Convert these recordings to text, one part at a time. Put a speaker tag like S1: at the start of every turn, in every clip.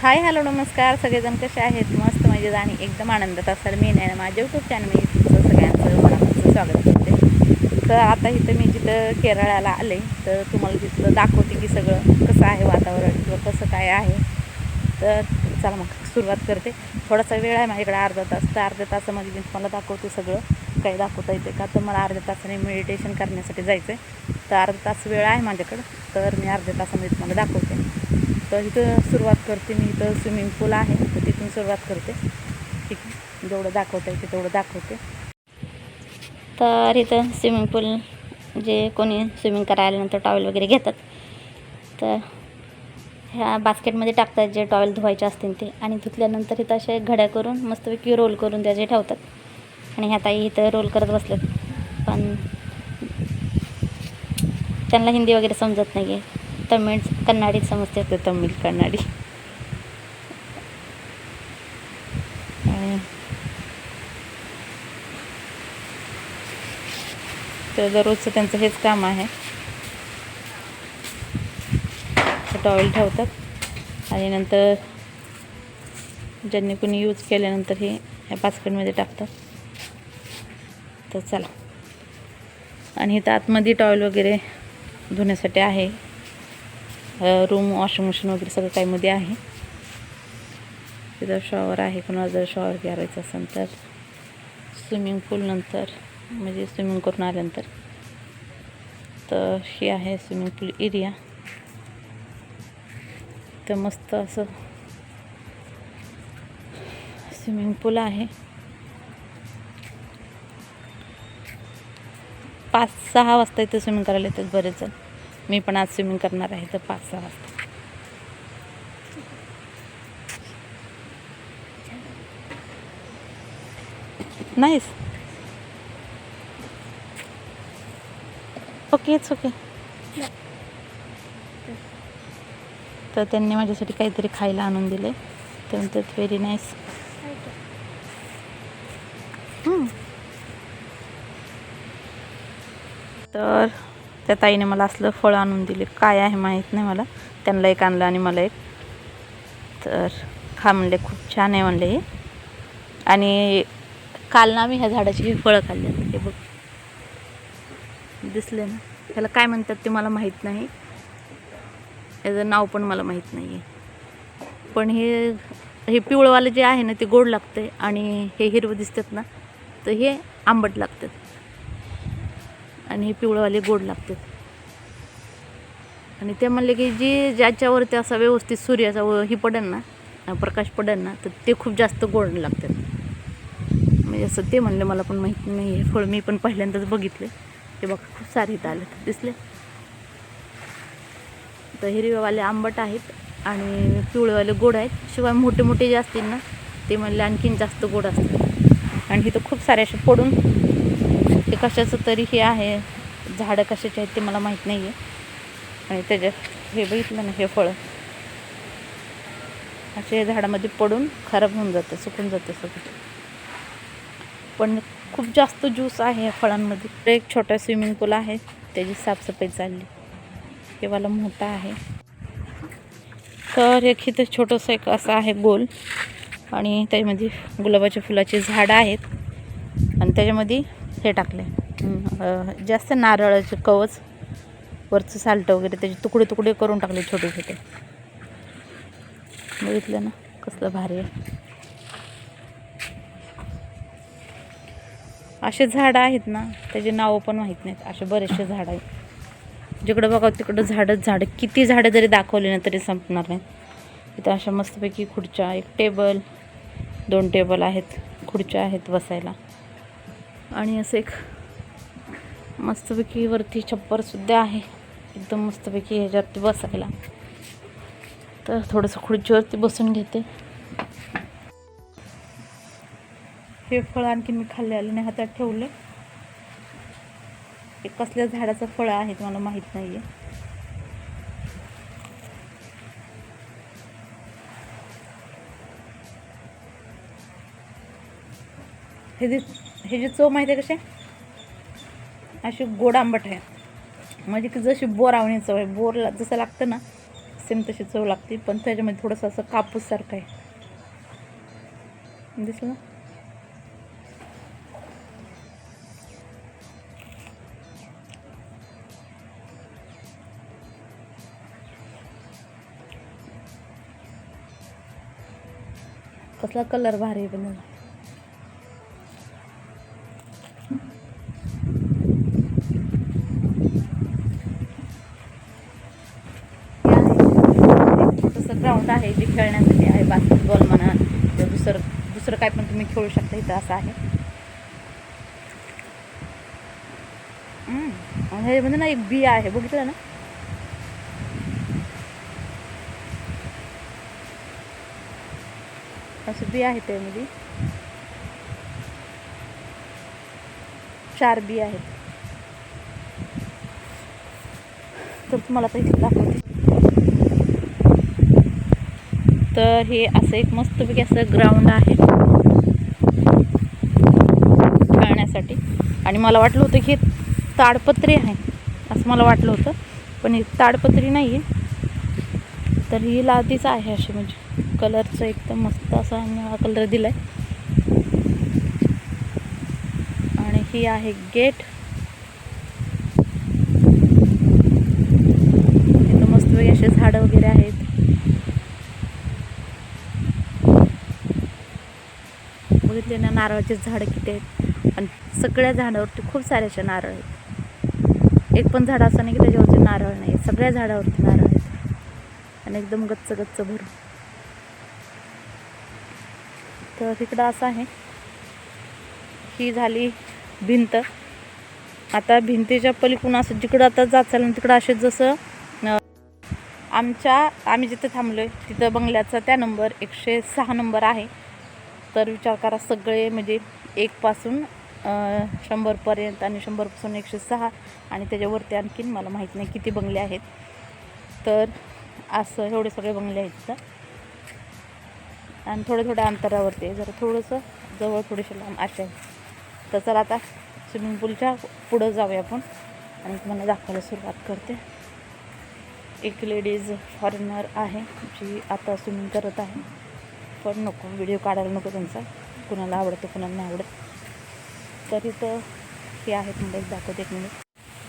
S1: Hi hello नमस्कार. सगळेजण कसे आहेत? मस्त मजेत आणि एकदम आनंदात असाल. मी नाही माझ्या यूट्यूब चॅनल मी तुमचं सगळ्यांचं मनापासून स्वागत करते. तर आता इथं मी जिथं केरळाला आले तर तुम्हाला तिथलं दाखवते की सगळं कसं आहे वातावरण किंवा कसं काय आहे. तर चला मग सुरुवात करते. थोडासा वेळ आहे माझ्याकडे अर्धा तास. तर अर्ध्या तासामध्ये मी तुम्हाला दाखवते सगळं. काही दाखवता येते का? तर मला अर्ध्या तासाने मेडिटेशन करण्यासाठी जायचं आहे तर अर्धा तास वेळ आहे माझ्याकडं. तर मी अर्ध्या तासामध्ये तुम्हाला दाखवते. तर इथं सुरुवात करते मी इथं स्विमिंग पूल आहे तर तिथून सुरुवात करते. ठीक आहे जेवढं दाखवता येते तेवढं दाखवते.
S2: तर इथं स्विमिंग पूल जे कोणी स्विमिंग करायला नंतर टॉवेल वगैरे घेतात. तर ह्या बास्केटमध्ये टाकतात जे टॉवेल धुवायचे असतील ते. आणि धुतल्यानंतर इथं असे घड्या करून मस्तपैकी रोल करून त्याचे ठेवतात. आणि ह्या ताई इथं रोल करत बसलेत पण त्यांना हिंदी वगैरे समजत नाही आहे तमिळ कन्नाडीत समजते
S1: ते तमिळ कन्नाडी. तर दररोजचं त्यांचं हेच काम आहे. टॉवेल ठेवतात. आणि नंतर ज्यांनी कोणी यूज केल्यानंतर हे ह्या बास्केटमध्ये टाकतात. तर चला. आणि इथं आतमध्ये टॉवेल वगैरे धुण्यासाठी आहे. रूम वॉशिंग मशीन वगैरे सगळं काही मध्ये आहे. तिथं शॉवर आहे कोणाला जर शॉवर घ्यायचा असेल तर. स्विमिंग पूलनंतर म्हणजे स्विमिंग करून आल्यानंतर. तर हे आहे स्विमिंग पूल एरिया तर मस्त असं स्विमिंग पूल आहे. पाच सहा वाजता इथं स्विमिंग करायला येतात बरेच जण मी पण आज स्विमिंग करणार आहे तर पाच सहा वाजता. नाहीस ओके इट्स ओके तर त्यांनी माझ्यासाठी काहीतरी खायला आणून दिले तर इट्स व्हेरी नाईस तर त्या ताईने मला असलं फळ आणून दिले. काय आहे माहीत नाही मला. त्यांना एक आणलं आणि मला एक. तर खा म्हणले खूप छान आहे म्हणले हे. आणि काल ना आम्ही ह्या झाडाची ही फळं खाल्ली. हे बघ. दिसले ना. ह्याला काय म्हणतात ते मला माहीत नाही. याचं नाव पण मला माहीत नाही आहे पण हे हे पिवळंवालं जे आहे ना ते गोड लागते आणि हे हिरवं दिसतात ना तर हे आंबट लागतात. आणि हे पिवळंवाले गोड लागतात. आणि ते म्हणले की जी ज्याच्यावरती असा व्यवस्थित सूर्याचा व ही पडेल ना प्रकाश पडेल ना तर ते खूप जास्त गोड लागतात. म्हणजे असं ते म्हणले मला पण माहीत नाही आहे फळ मी पण पहिल्यांदाच बघितले. ते बघा खूप सारे इथं आले दिसले. तर हिरवेवाले आंबट आहेत आणि पिवळेवाले गोड आहेत. शिवाय मोठे मोठे जे असतील ना ते म्हणले आणखीन जास्त गोड असतात. आणि इथं खूप सारे असे पडून ते कशाचं तरी हे आहे. झाडं कशाचे आहेत ते मला माहीत नाही आहे आणि त्याच्यात हे बघितलं ना हे फळं. असे झाडामध्ये पडून खराब होऊन जातं सुकून जातं सगळं. पण खूप जास्त ज्यूस आहे या फळांमध्ये. एक छोटा स्विमिंग पूल आहे त्याची साफसफाई चालली. हे वाला मोठा आहे. तर एक इथं छोटंसं एक असं आहे गोल. आणि त्याच्यामध्ये गुलाबाच्या फुलाची झाडं आहेत. आणि त्याच्यामध्ये हे टाकले जास्त नारळाचे कवच वरचं साल्ट वगैरे त्याचे तुकडे तुकडे करून टाकले छोटे छोटे. बघितलं ना कसलं भारी आहे. असे झाडं आहेत ना त्याची नावं पण माहीत नाहीत. असे बरेचसे झाडं आहेत. जिकडं बघा तिकडं झाडंच झाडं किती झाडं जरी दाखवली ना तरी संपणार नाहीत. इथं अशा मस्तपैकी खुर्च्या एक टेबल दोन टेबल आहेत. खुर्च्या आहेत बसायला. आणि असं एक मस्तपैकी वरती छप्परसुद्धा आहे. एकदम मस्तपैकी ह्याच्यावरती बसायला. तर थोडंसं खुर्चीवरती बसून घेते. हे फळ आणखी मी खाल्ले आले नाही हातात ठेवले. हे कसल्या झाडाचं फळ आहे मला माहीत नाही आहे हे दिस ह्याची चव माहिती आहे कशी? अशी गोड आंबट आहे. म्हणजे की जशी बोर आवणी चव आहे. बोरला जसं लागतं ना सेम तशी चव लागते. पण त्याच्यामध्ये थोडंसं असं कापूससारखं आहे. दिसलं ना? कसला कलर भारी बनवला खेळण्यासाठी आहे बास्केटबॉल म्हणा किंवा दुसरं दुसरं काय पण तुम्ही खेळू शकता इथं असं आहे. हे म्हणजे ना एक बी आहे बघितलं ना? असं बी आहे त्यामध्ये म्हणजे. चार बी आहेत. तर तुम्हाला आता इथे दाखवते. तर हे असं एक मस्तपैकी असं ग्राउंड आहे. खेळण्यासाठी. आणि मला वाटलं होतं की हे ताडपत्री आहे असं मला वाटलं होतं. पण ही ताडपत्री नाही आहे तर ही लादीच आहे अशी म्हणजे. कलरचं एकदम मस्त असा निळा कलर दिला आहे आणि ही आहे गेट इथं मस्तपैकी असे झाडं वगैरे आहेत. बघितले ना नारळाचे झाडं किती आहेत? आणि सगळ्या झाडावरती खूप सारे असे नारळ आहेत. एक पण झाड असं नाही की त्याच्यावरती नारळ नाही सगळ्या झाडावरती नारळ आहेत. आणि एकदम गच्च गच्च भरून. तर तिकडं असं आहे. ही झाली भिंत. आता भिंतीच्या पलीकडून असं जिकडं आता जात चाललं ना तिकडं असे जसं आमच्या आम्ही जिथे थांबलो आहे तिथं बंगल्याचा त्या नंबर एकशे सहा नंबर आहे. तर विचार करा सगळे म्हणजे एकपासून शंभरपर्यंत आणि शंभरपासून एकशे सहा आणि त्याच्यावरती आणखीन मला माहीत नाही किती बंगले आहेत. तर असं एवढे सगळे बंगले आहेत तर आणि थोड्या थोड्या अंतरावरती आहे. जरा थोडंसं जवळ थोडेसे लांब असे आहे. तर चला आता स्विमिंग पूलच्या पुढं जाऊया आपण. आणि तुम्हाला दाखवायला सुरुवात करते. एक लेडीज फॉरेनर आहे जी आता स्विमिंग करत आहे. पण नको व्हिडिओ काढायला नको त्यांचा. कुणाला आवडतो कुणाला नाही आवडत. तर इथं हे आहेत मला एक दाखवते एक मिनिट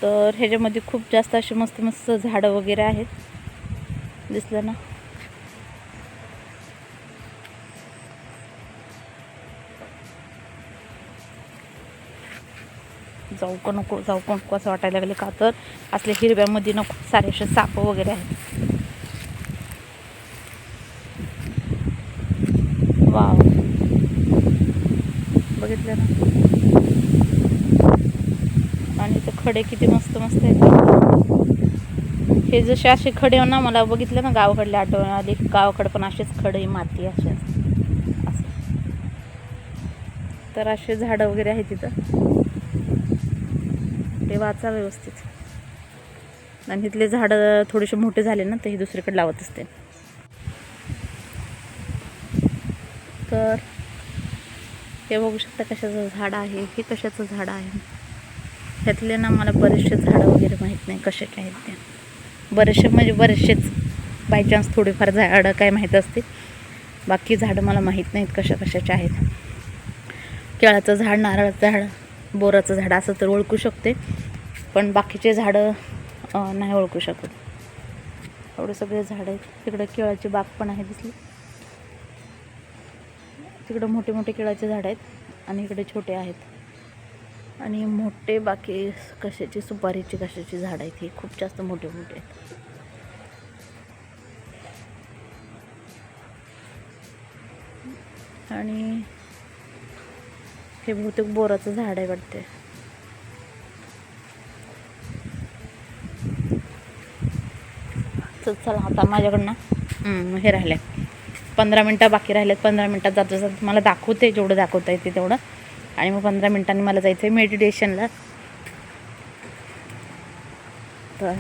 S1: तर ह्याच्यामध्ये खूप जास्त असे मस्त मस्त झाडं वगैरे आहेत. दिसलं ना? जाऊ का नको जाऊ का नको असं वाटायला लागले का? तर असल्या हिरव्यामध्ये नको सारे असे साप वगैरे आहेत. वाव. बघितलं ना. आणि ते खडे किती मस्त मस्त आहेत. हे जसे असे खडे ना मला बघितलं ना गावाकडले आठवण आली गावाकडे पण असेच खडे माती असे. तर असे झाडं वगैरे आहेत तिथं ते वाचा व्यवस्थित. आणि तिथले झाडं थोडेसे मोठे झाले ना हे दुसरीकडे लावत असते. तर हे बघू शकता कशाचं झाड आहे हे कशाचं झाड आहे. ह्यातले ना मला बरेचसे झाडं वगैरे माहीत नाही कसे काय आहेत ते. बरेचसे म्हणजे बरेचसेच बाय चान्स थोडेफार झाडं काय माहीत असते बाकी झाडं मला माहीत नाहीत कशा कशाचे आहेत. केळाचं झाड नारळाचं झाड बोराचं झाड असं तर ओळखू शकते. पण बाकीचे झाडं नाही ओळखू शकत. एवढे सगळे झाडं आहेत. तिकडं केळाची बाग पण आहे दिसली. तिकडं मोठे मोठे केळाचे झाड आहेत आणि इकडे छोटे आहेत. आणि मोठे बाकी कशाची सुपारीची कशाची झाड आहेत ही खूप जास्त मोठे मोठे आहेत. आणि हे बहुतेक बोराचं झाड आहे वाटते. चला आता माझ्याकडनं. हे राहिले. पंधरा मिनटं बाकी राहिलेत पंधरा मिनटात जातो जात. मला दाखवते जेवढं दाखवता येते तेवढं. आणि मग पंधरा मिनटांनी मला जायचं आहे मेडिटेशनला तर.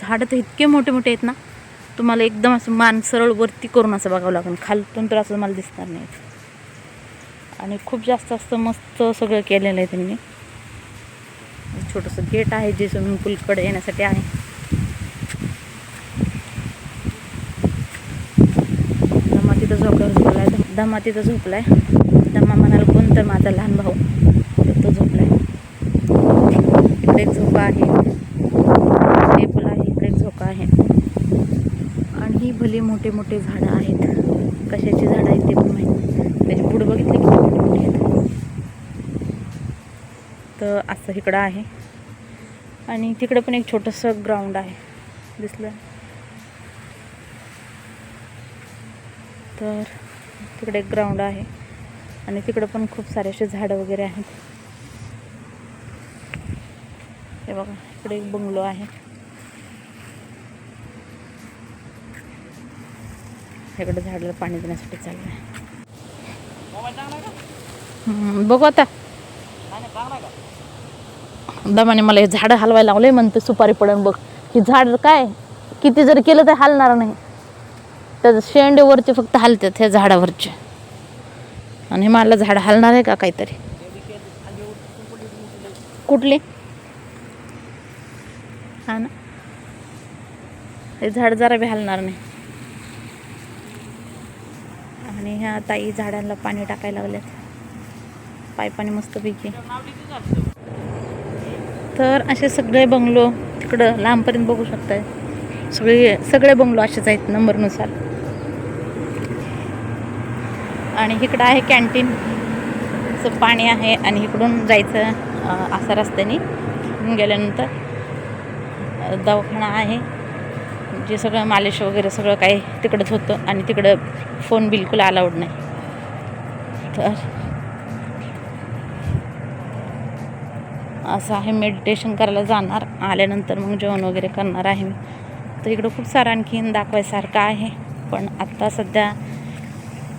S1: झाडं तर इतके मोठे मोठे आहेत ना तुम्हाला एकदम असं मान सरळ वरती करून असं बघावं लागेल. खालतून तर असं मला दिसणार नाही. आणि खूप जास्त असं मस्त सगळं केलेलं आहे त्यांनी. छोटंसं गेट आहे जे स्विमिंग पूलकडे येण्यासाठी आहे. दमा तिथं झोपला आहे दमा म्हणाल कोण तर माझा लहान भाऊ? तो झोपला आहे इकडे झोका आहे. टेबल आहे इकडे एक झोका आहे. आणि ही भले मोठे मोठे झाडं आहेत. कशाची झाडं आहेत ते पण माहीत त्याची पुढं बघितली की मोठे मोठे आहेत. तर असं इकडं आहे. आणि तिकडं पण एक छोटंसं ग्राउंड आहे. दिसलं? तर तिकडे एक ग्राउंड आहे. आणि तिकडं पण खूप सारे असे झाडं वगैरे आहेत. हे बघा इकडे एक बंगलो आहे. इकडे झाडाला पाणी देण्यासाठी चाललं आहे बघू आता. दमाने मला हे झाडं हलवायला लावले म्हणते सुपारी पडून बघ. ही झाड काय? किती जर केलं तर हलणार नाही. त्याचं शेंडेवरचे फक्त हलतात ह्या झाडावरचे. आणि मला झाड हलणार आहे का काहीतरी? कुठली? हा ना. हे झाड जरा बी हलणार नाही. आणि ह्या ताई झाडांना पाणी टाकायला लागल्यात. पायपाने मस्तपैकी. तर असे सगळे बंगलो तिकडं लांबपर्यंत बघू शकताय. सगळे सगळे बंगलो असेच आहेत नंबरनुसार. आणि इकडं आहे कॅन्टीन. पाणी आहे आणि इकडून जायचं असा रस्त्याने. गेल्यानंतर दवाखाना आहे. जे सगळं मालिश वगैरे सगळं काही तिकडंच होतं आणि तिकडं फोन बिलकुल अलाउड नाही. तर असं आहे मेडिटेशन करायला जाणार. आल्यानंतर मग जेवण वगैरे करणार आहे मी. तर इकडं खूप सारं आणखीन दाखवायसारखं आहे. पण आत्ता सध्या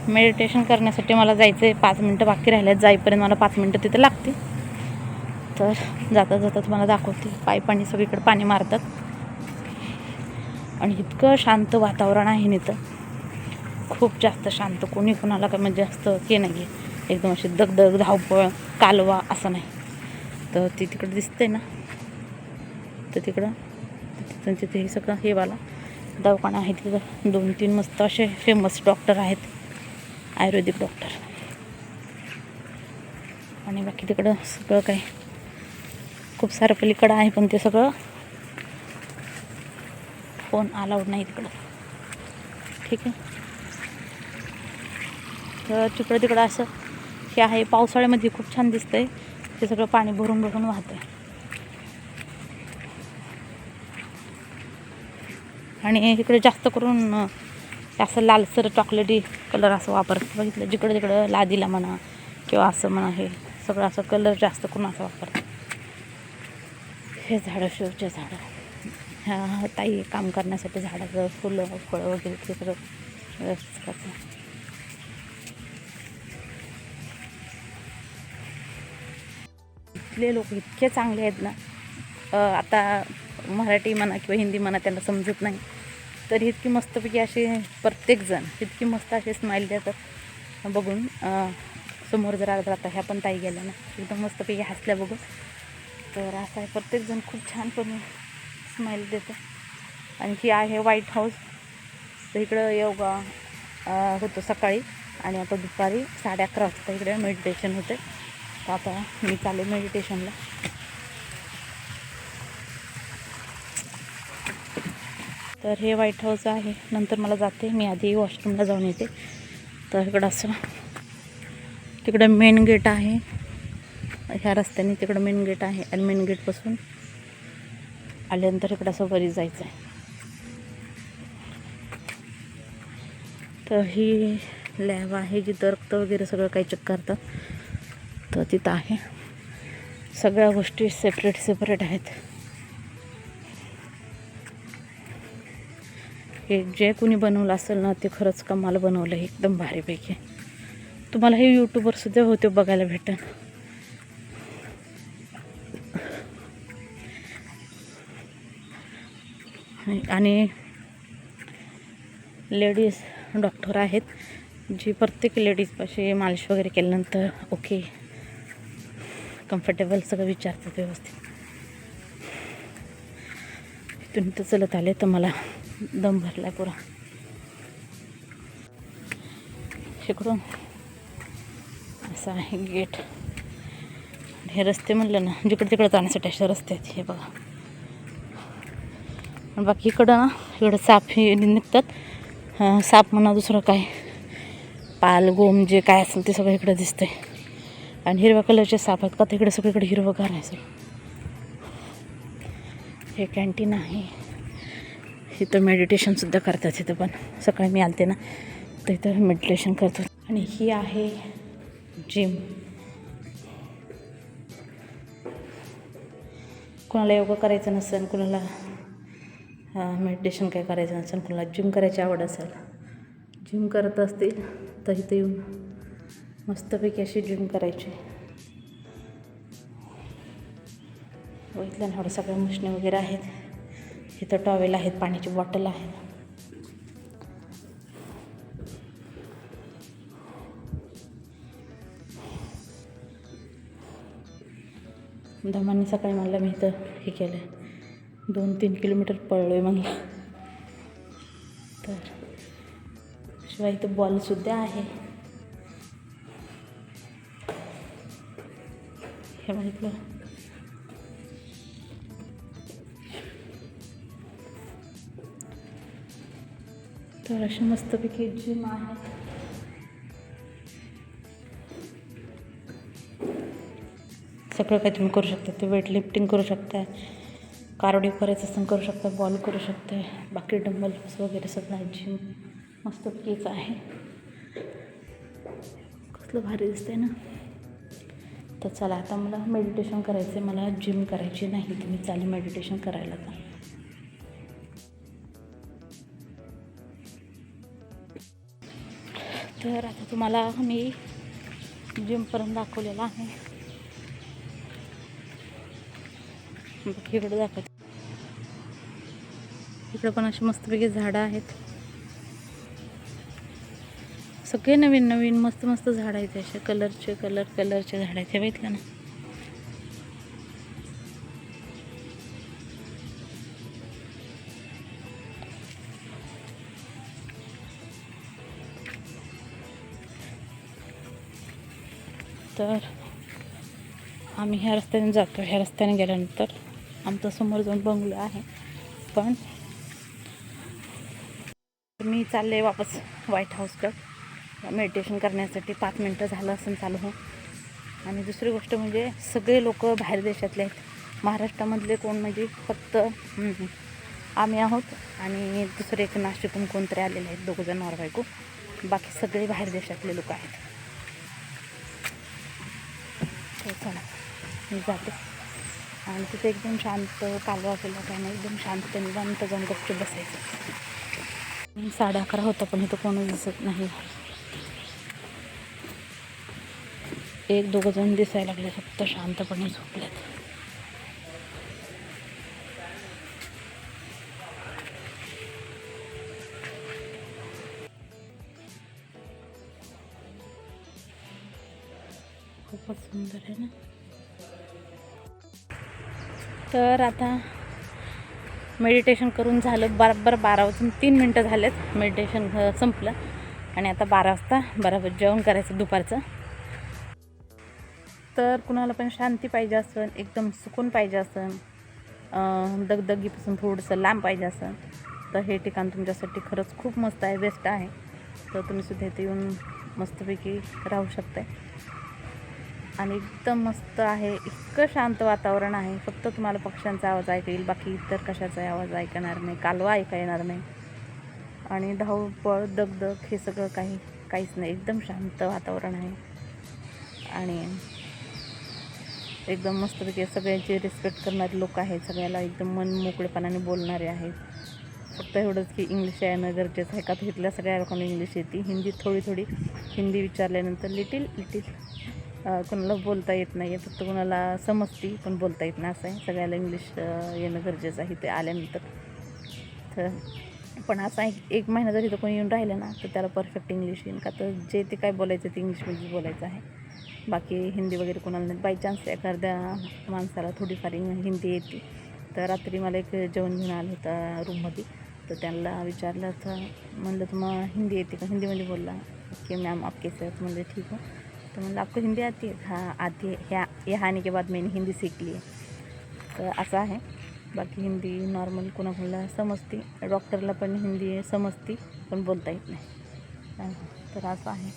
S1: मेडिटेशन करण्यासाठी मला जायचं आहे पाच मिनटं बाकी राहिल्यात. जाईपर्यंत मला पाच मिनटं तिथं लागते तर जाता जाता तुम्हाला दाखवते. पाय पाणी सगळीकडे पाणी मारतात. आणि इतकं शांत वातावरण आहे ना इथं. खूप जास्त शांत. कोणी कोणाला काय म्हणजे जास्त हे नाही आहे एकदम अशी दगदग धावपळ कालवा असं नाही. तर ती तिकडं दिसते ना. तर तिकडं तिथून तिथे हे सगळं हे वाला दवाखाना आहे तिथं. दोन तीन मस्त असे फेमस डॉक्टर आहेत. आयुर्वेदिक डॉक्टर आणि बाकी तिकडं सगळं काय? खूप सारं पलीकडं आहे पण ते सगळं फोन अलाउड नाही तिकडं. ठीक आहे? तर तिकडं तिकडं असं हे आहे पावसाळ्यामध्ये खूप छान दिसतं आहे ते सगळं पाणी भरून भरून वाहतंय. आणि इकडे जास्त करून असं लालसर चॉकलेटी कलर असं वापरतात बघितलं? जिकडं तिकडं लादीला म्हणा किंवा असं म्हणा हे सगळं असं कलर जास्त करून असं वापरतात. हे झाडं शिवचे झाडं. ह्या ताई काम करण्यासाठी झाडाचं फुलं फळं वगैरे ते सगळं व्यवस्थित करतात. इथले लोक इतके चांगले आहेत ना. आता मराठी म्हणा किंवा हिंदी म्हणा त्यांना समजत नाही. तर इतकी मस्तपैकी असे प्रत्येकजण इतकी मस्त असे स्माईल देतात. बघून समोर जर आलं तर आता ह्या पण ताई गेल्या ना. एकदम मस्तपैकी हसल्या बघून. तर असं आहे प्रत्येकजण खूप छानपणे स्माईल देतं आणि ही आहे व्हाईट हाऊस तर इकडं योगा होतो सकाळी आणि आता दुपारी साडे अकरा वाजता इकडे मेडिटेशन होते. तर आता मी चालेल मेडिटेशनला तर हे व्हाईट हाऊस आहे. नंतर मला जाते. मी आधी वॉशरूमला जाऊन येते. तर इकडं असं. तिकडं मेन गेट आहे. ह्या रस्त्याने तिकडं मेन गेट आहे आणि मेन गेटपासून आल्यानंतर इकडं असं वरी जायचं आहे तर ही लॅब आहे जिथं रक्त वगैरे सगळं काही चेक करतात. तर तिथं आहे. सगळ्या गोष्टी सेपरेट सेपरेट आहेत. हे जे कुणी बनवलं असेल ना ते खरंच कमाल बनवलं आहे एकदम भारीपैकी. तुम्हाला हे यूट्यूबवर सुद्धा होते बघायला भेटेल आणि लेडीज डॉक्टर आहेत जी प्रत्येक लेडीजपाशी मालिश वगैरे केल्यानंतर ओके कम्फर्टेबल सगळं विचारतात व्यवस्थित. इथून इथं चलत आले तर मला दम भरला पुरा. शिकडून असं आहे गेट. हे रस्ते म्हणलं ना जिकडे तिकडे जाण्यासाठी असे रस्ते आहेत हे बघा. आणि बाकी इकडं ना इकडं साप हे निघतात. साप म्हणा दुसरं काय. पाल गोम जे काय असेल ते सगळं इकडं दिसतंय. आणि हिरव्या कलरचे साप आहेत का तिकडे सगळीकडे हिरवंगार आहे सर हे कॅन्टीन आहे. इथं मेडिटेशनसुद्धा करतात इथं पण. सकाळी मी आलते ना तर इथं मेडिटेशन करतो आणि ही आहे जिम कोणाला योगा करायचं नसेल कुणाला मेडिटेशन काय करायचं नसेल कुणाला जिम करायची आवड असेल जिम करत असतील तर इथे येऊन मस्तपैकी अशी जिम करायची. बघितलं ना एवढं सगळ्या मशनी वगैरे आहेत. इथं टॉवेल आहेत पाण्याची बॉटल आहे. धमाने सकाळी म्हणलं मी इथं हे केलं दोन तीन किलोमीटर पळलो आहे म्हणलं. तर शिवाय इथं बॉलसुद्धा आहे. हे म्हटलं तर अशी मस्तपैकी जिम आहे सगळं काही तुम्ही करू शकता. ते वेट लिफ्टिंग करू शकता. कार्डिओ करायचं असं करू शकता. बॉल करू शकता. बाकी डंबल्स वगैरे सगळं आहे. जिम मस्तपैकीच आहे. कसलं भारी दिसतंय ना. तर चला आता मला मेडिटेशन करायचं आहे मला जिम करायची नाही. तुम्ही चालेल मेडिटेशन करायला का तर आता तुम्हाला मी जिमपर्यंत दाखवलेला आहे. इकडं दाखवते. इकडं पण अशी मस्तपैकी झाडं आहेत. सगळे नवीन नवीन मस्त मस्त झाडं आहेत असे कलरचे कलर कलरचे झाडं आहेत. हे बघितलं ना? तर आम्ही ह्या रस्त्याने जातो. ह्या रस्त्याने गेल्यानंतर आमचं समोर जाऊन बंगलो आहे. पण मी चालले वापस व्हाईट हाऊसकडं मेडिटेशन करण्यासाठी पाच मिनटं झालं असं चालू हो आणि दुसरी गोष्ट म्हणजे सगळे लोक बाहेर देशातले आहेत. महाराष्ट्रामधले कोण म्हणजे फक्त आम्ही आहोत. आणि दुसरे एक नाशिकून कोणतरी आलेले आहेत. दोघंजण नवरा बायको बाकी सगळे बाहेर देशातले लोक आहेत तर चला मी जाते. आणि तिथे एकदम शांत कालवा असेल काय नाही एकदम शांत निवांत जाऊन गपचूप बसायचं साडे अकरा होता पण इथं कोणच दिसत नाही. एक दोघं जण दिसायला लागले फक्त शांतपणे झोपलेत. खूपच सुंदर आहे ना? तर आता मेडिटेशन करून झालं बरोबर बारा वाजून तीन मिनटं झालेत. मेडिटेशन संपलं. आणि आता बारा वाजता बरोबर जेवण करायचं दुपारचं. तर कुणाला पण शांती पाहिजे असेल एकदम सुकून पाहिजे असेल दगदगीपासून थोडंसं लांब पाहिजे असेल तर हे ठिकाण तुमच्यासाठी खरंच खूप मस्त आहे बेस्ट आहे. तर तुम्ही सुद्धा इथे येऊन मस्तपैकी राहू शकताय. आणि एकदम मस्त आहे इतकं शांत वातावरण आहे. फक्त तुम्हाला पक्ष्यांचा आवाज ऐका येईल बाकी इतर कशाचा आवाज ऐकणार नाही कालवा ऐका येणार नाही. आणि धावपळ दगदग हे सगळं काही काहीच नाही. एकदम शांत वातावरण आहे. आणि एकदम मस्तपैकी सगळ्यांचे रिस्पेक्ट करणारे लोक आहेत सगळ्याला एकदम मन मोकळेपणाने बोलणारे आहेत. फक्त एवढंच की इंग्लिश येणं गरजेचं आहे का? तर इथल्या सगळ्या लोकांना इंग्लिश येते. हिंदी थोडी थोडी हिंदी विचारल्यानंतर लिटिल लिटिल कोणाला बोलता येत नाही आहे फक्त कोणाला समजती पण बोलता येत नाही असं आहे. सगळ्याला इंग्लिश येणं गरजेचं आहे ते आल्यानंतर. तर पण असं आहे एक महिना जर इथं कोणी येऊन राहिलं ना तर त्याला परफेक्ट इंग्लिश येईल का तर जे ते काय बोलायचं ते इंग्लिशमध्ये बोलायचं आहे. बाकी हिंदी वगैरे कोणाला नाही. बाय चान्स एखाद्या माणसाला थोडीफार हिंदी येते. तर रात्री मला एक जेवण घेऊन आलं होतं रूममध्ये. तर त्यांना विचारलं तर म्हणलं तुम्हाला हिंदी येते का? हिंदीमध्ये बोलला की मॅम आप कैसे हो ठीक आहे. तो म्हणलं आपको हिंदी आती है हाँ आती है ह्या यहाँ आने के बाद मैंने हिंदी सीख ली तर असं आहे. बाकी हिंदी नॉर्मल कोणाकोणाला समजते. डॉक्टरला पण हिंदी समजते पण बोलता येत नाही. तर असं आहे.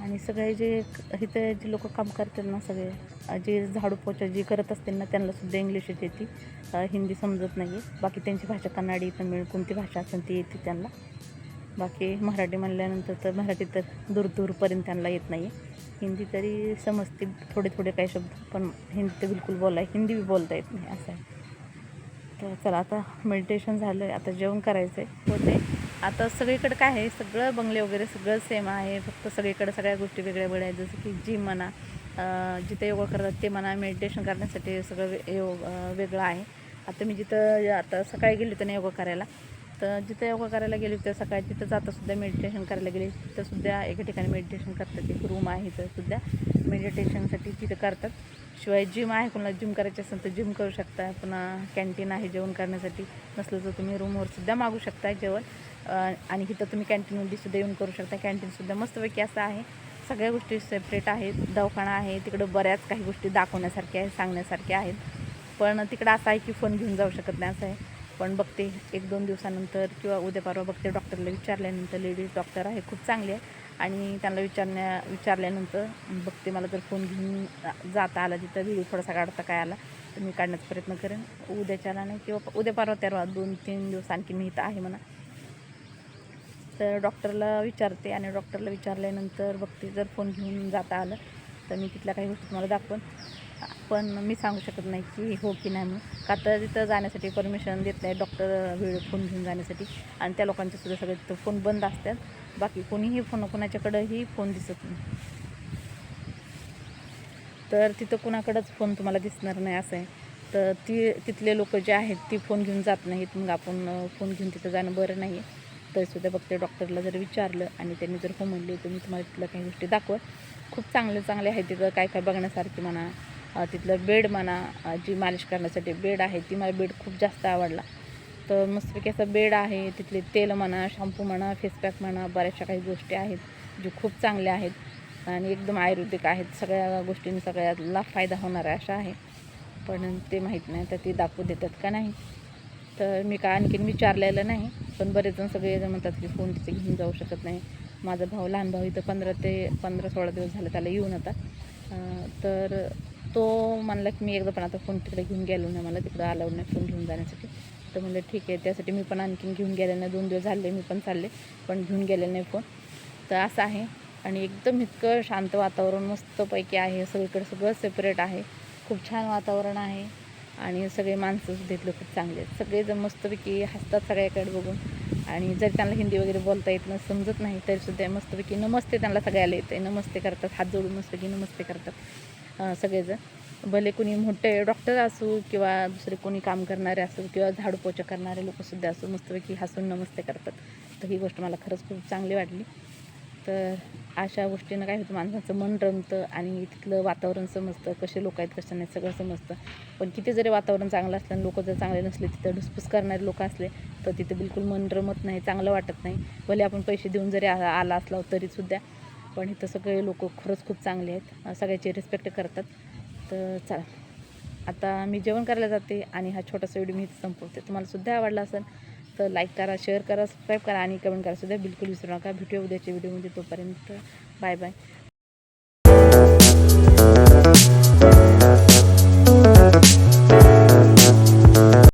S1: आणि सगळे जे क- इथे जे लोक काम करतात ना सगळे जे झाडू पोचा जे करत असतील ना त्यांनासुद्धा इंग्लिशच येते हिंदी समजत नाही आहे बाकी त्यांची भाषा कन्नाडी तमिळ कोणती भाषा असेल ती येते त्यांना. बाकी मराठी म्हणल्यानंतर तर मराठी तर दूर दूरपर्यंत त्यांना येत नाही आहे हिंदी तरी समजते थोडे थोडे काही शब्द पण हिंदी तर बिलकुल बोलाय हिंदी बी बोलता येत नाही असं आहे. तर चला आता मेडिटेशन झालं आहे आता जेवण करायचं आहे होते आता सगळीकडे काय आहे? सगळं बंगले वगैरे सगळं सेम आहे फक्त सगळीकडे सगळ्या गोष्टी वेगळ्या वेगळ्या आहेत जसं की जिम म्हणा जिथे योगा करतात ते म्हणा मेडिटेशन करण्यासाठी सगळं वे योग वेगळं आहे. आता मी जिथं आता सकाळी गेली होते ना योगा करायला तर जिथं योगा करायला गेली होते सकाळी तिथं जातासुद्धा मेडिटेशन करायला गेली. तिथंसुद्धा एका ठिकाणी मेडिटेशन करतात. एक रूम आहे तर सुद्धा. मेडिटेशनसाठी तिथं करतात. शिवाय जिम आहे कोणाला जिम करायची असेल तर जिम करू शकता. पुन्हा कॅन्टीन आहे जेवण करण्यासाठी. नसलं तर तुम्ही रूमवर सुद्धा मागू शकता जेवण. आणि इथं तुम्ही कॅन्टीनमध्ये सुद्धा येऊन करू शकता. कॅन्टीनसुद्धा मस्तपैकी असं आहे. सगळ्या गोष्टी सेपरेट आहेत. दवाखाना आहे. तिकडं बऱ्याच काही गोष्टी दाखवण्यासारख्या आहेत सांगण्यासारख्या आहेत. पण तिकडं असं आहे की फोन घेऊन जाऊ शकत नाही असं आहे. पण बघते एक दोन दिवसानंतर किंवा उद्या परवा बघते डॉक्टरला विचारल्यानंतर लेडीज डॉक्टर आहे खूप चांगले आहे. आणि त्यांना विचारण्या विचारल्यानंतर बघते मला जर फोन घेऊन जाता आला तिथं व्हिडिओ थोडासा काढता काय आला तर मी काढण्याचा प्रयत्न करेन. उद्याच्याला नाही किंवा उद्या परवा तेरवा दोन तीन दिवस आणखी मी इथं आहे म्हणा. तर डॉक्टरला विचारते आणि डॉक्टरला विचारल्यानंतर बघते जर फोन घेऊन जाता आलं तर मी तिथल्या काही गोष्टी तुम्हाला दाखवून. पण मी सांगू शकत नाही की हो की नाही म्हणून. का तर तिथं जाण्यासाठी परमिशन देत नाही डॉक्टर वेळ फोन घेऊन जाण्यासाठी. आणि त्या लोकांचे सुद्धा सगळे तिथं फोन बंद असतात. बाकी कोणीही फोन कोणाच्याकडंही फोन दिसत नाही. तर तिथं कुणाकडंच फोन तुम्हाला दिसणार नाही असं आहे. तर ती तिथले लोक जे आहेत ती फोन घेऊन जात नाहीत. मग आपण फोन घेऊन तिथं जाणं बरं नाही आहे तरीसुद्धा बघते डॉक्टरला जर विचारलं आणि त्यांनी जर हो म्हणले तर मी तुम्हाला तिथल्या काही गोष्टी दाखवत खूप चांगले चांगले आहे तिथं. काय काय बघण्यासारखे म्हणा. तिथलं बेड म्हणा जी मालिश करण्यासाठी बेड आहे ती मला बेड खूप जास्त आवडला. तर मस्तपैकी असं बेड आहे तिथले तेल म्हणा शॅम्पू म्हणा फेसपॅक म्हणा बऱ्याचशा काही गोष्टी आहेत जे खूप चांगल्या आहेत आणि एकदम आयुर्वेदिक आहेत. सगळ्या गोष्टींनी सगळ्याला फायदा होणार आहे अशा आहे. पण ते माहीत नाही तर ते दाखवू देतात का नाही? तर मी का आणखीन विचारलेलं नाही पण बरेच जण सगळे म्हणतात की फोन तिथे घेऊन जाऊ शकत नाही. माझा भाऊ लहान भाऊ इथं पंधरा ते पंधरा सोळा दिवस झाले त्याला येऊन आता. तर तो म्हणला की मी एकदा पण आता फोन तिकडे घेऊन गेलो नाही. मला तिकडं अलाउड नाही फोन घेऊन जाण्यासाठी. तर म्हणलं ठीक आहे त्यासाठी मी पण आणखीन घेऊन गेले नाही. दोन दिवस झाले मी पण चालले पण घेऊन गेले नाही फोन तर असं आहे. आणि एकदम इतकं शांत वातावरण मस्तपैकी आहे. सगळीकडे सगळं सेपरेट आहे. खूप छान वातावरण आहे. आणि सगळे माणसं सुद्धा खूप चांगले आहेत. सगळेजण मस्तपैकी हसतात सगळ्याकडे बघून. आणि जर त्यांना हिंदी वगैरे बोलता येत नाही समजत नाही तरीसुद्धा मस्तपैकी नमस्ते त्यांना सगळ्याला येते. नमस्ते करतात हात जोडून मस्तपैकी नमस्ते करतात सगळेजण. भले कोणी मोठे डॉक्टर असू किंवा दुसरे कोणी काम करणारे असो किंवा झाडूपोचा करणारे लोकसुद्धा असो मस्तपैकी हसून नमस्ते करतात. तर ही गोष्ट मला खरंच खूप चांगली वाटली. तर अशा गोष्टीनं काय होतं माणसाचं मन रमतं आणि तिथलं वातावरण समजतं कसे लोक आहेत कसे नाही सगळं समजतं. पण किती जरी वातावरण चांगलं असलं आणि लोक जर चांगले नसले तिथं ढुसफूस करणारे लोक असले तर तिथं बिलकुल मन रमत नाही चांगलं वाटत नाही. भले आपण पैसे देऊन जरी आ- आला असला तरीसुद्धा पण इथं सगळे लोक खरंच खूप चांगले आहेत. सगळ्याचे रिस्पेक्ट करतात. तर चला. आता मी जेवण करायला जाते आणि हा छोटासा व्हिडिओ मी इथे संपवते. तुम्हाला सुद्धा आवडला असेल तर लाईक करा शेअर करा सबस्क्राईब करा आणि कमेंट करा. सुद्धा बिलकुल विसरू नका. भेटूया उद्याच्या व्हिडिओमध्ये तोपर्यंत बाय बाय